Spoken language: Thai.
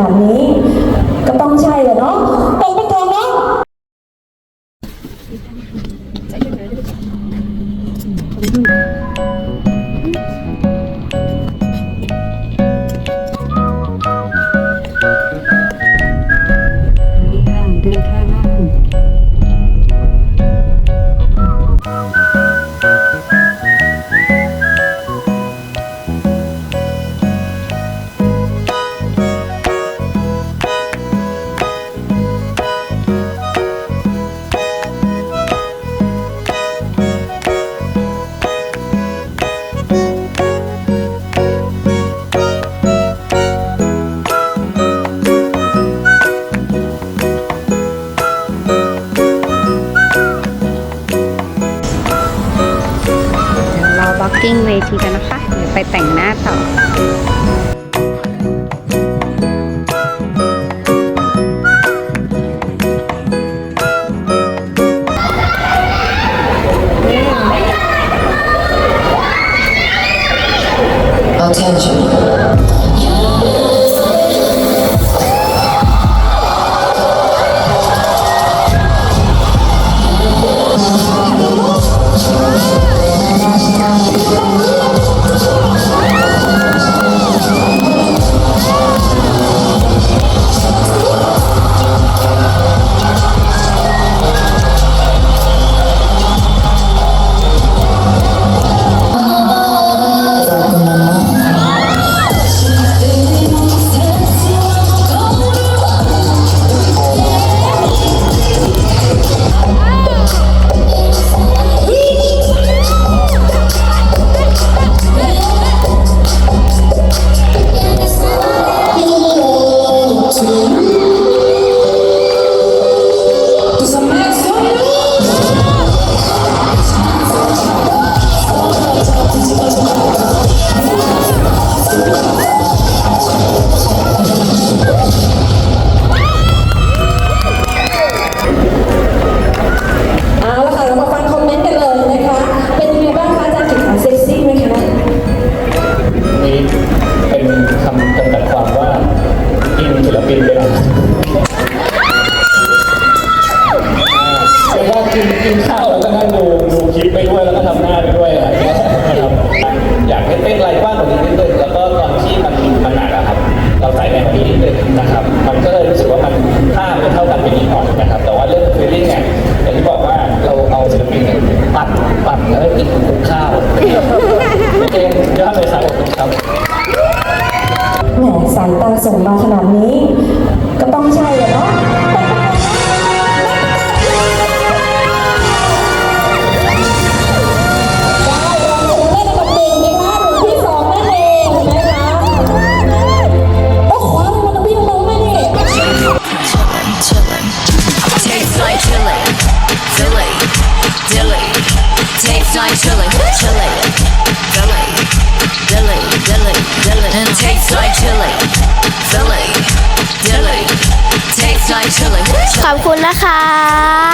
นาดนี้ ก็ต้องใช่เลยเนาะตกเป็นทองเนาะ กิ้งเวทีกันนะคะเดี๋ยวไปแต่งหน้าต่อ คลิปไปด้วยแล้วก็ทำหน้าไปด้วยอะไรอย่างเงี้ยครับอยากให้เต้นไรกว้างกว่านี้นิดนึงแล้วก็ตอนที่มันมันหนักอะครับ เราใส่แรงกว่านี้นิดนึงนะครับ มันก็เลยรู้สึกว่ามันท่ามันเท่ากันไปนิดหน่อยนะครับ แต่ว่าเรื่องฟีลลิ่งเนี่ยอย่างที่บอกว่าเราเอาศิลปินเนี่ยปั่นปั่นแล้วก็กินคุกข้าวโอเคยอดเลยครับขอบคุณครับแหมสายตาส่งมาขนาดนี้ ก็ต้องใช่และเนาะ Tastes like chili, chili, Philly, dilly, dilly, dilly. And tastes like chili, Philly, dilly. Tastes like chili, ขอบคุณนะคะ